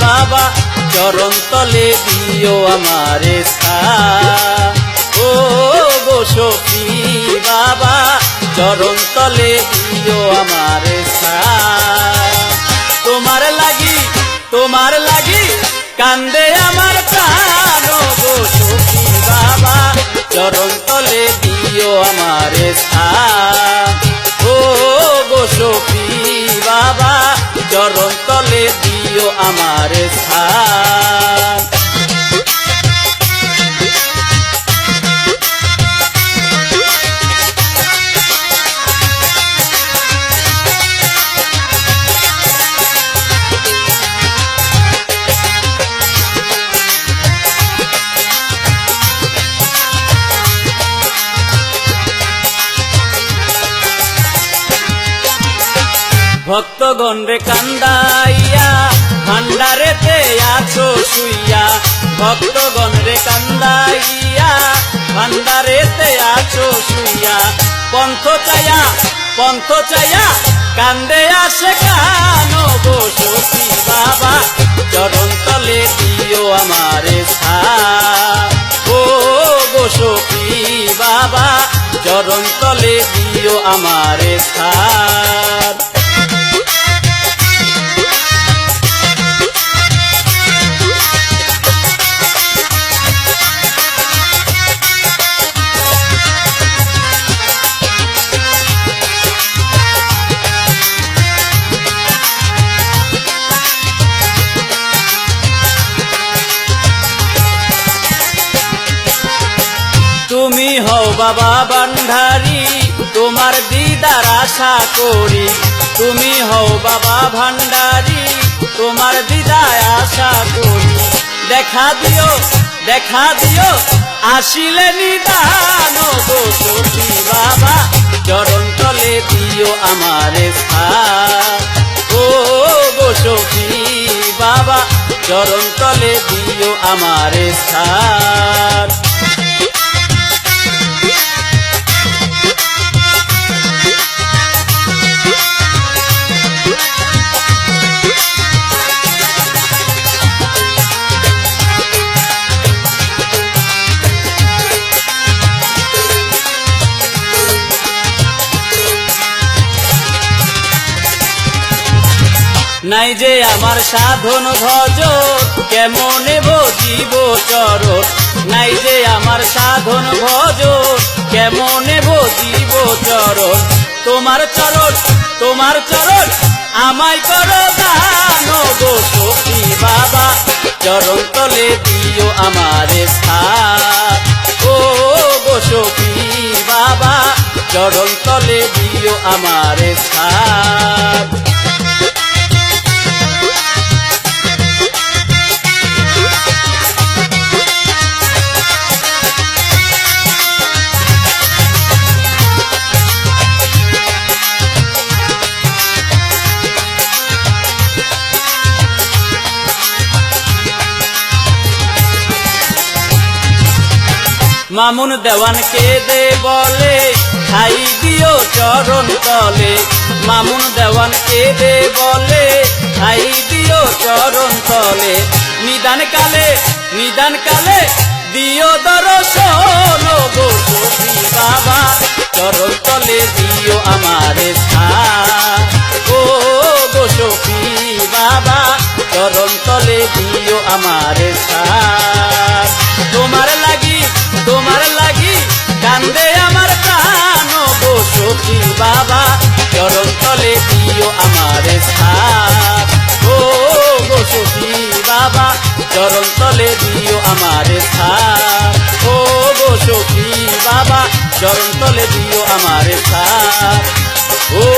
বাবা, চরণ তলে দিও আমারে ও গো সখী বাবা, চরণ তলে দিও আমারে তোমার লাগি তোমার লাগি কান্দে আমার প্রাণ। গো সখী বাবা, চরণ তলে দিও আমারে স্থান আমারে স্থান। ভক্তগণ রে কান্দাইয়া ভান্ডারেতে আছো শুইয়া, ভক্তগণ রে কান্দাইয়া, ভান্ডারেতে আছো শুইয়া, পন্থ চায়া পন্থ চায়া, কান্দে আসে কানো সখী বাবা চরণ তলে দিও আমারে ও সখী বাবা চরণ তলে দিও আমারে স্থান তুমি হও বাবা ভান্ডারি, তোমার দিদার আশা করি। তুমি হও বাবা ভান্ডারি, তোমার দিদায় আশা করি। দেখা দিও দেখা দিও, আসিলে নিদান গো সখী বাবা। চরণ তলে দিও আমারে ও গো সখী বাবা, চরণ তলে দিও আমারে স্থান। নাই যে আমার সাধন ভজ কেমনে ভজিব চরণ? নাই যে আমার সাধন ভজ কেমনে ভজিব চরণ? তোমার চরণ তোমার চরণ, আমায় কর দান গো সখী বাবা। চরণ তলে দিও আমারে স্থান। ও গো সখী বাবা, চরণ তলে দিও আমারে স্থান। মামুন দেওয়ানকে দে বলে খাই দিও চরণ তলে। মামুন দেওয়ানকে দে বলে খাই দিও চরণ তলে। নিদান কালে নিদান কালে দিও দর্শন গো বাবা। চরণ তলে দিও আমারে স্থান। ও গো বাবা, চরণ তলে দিও আমারে স্থান। কান্দে আমার প্রাণ। গো সখী বাবা, চরণ তলে দিও আমার স্থান। ও গো সখী বাবা, চরণ তলে দিও আমার স্থান। ও গো সখী বাবা, চরণ তলে দিও আমার স্থান। ও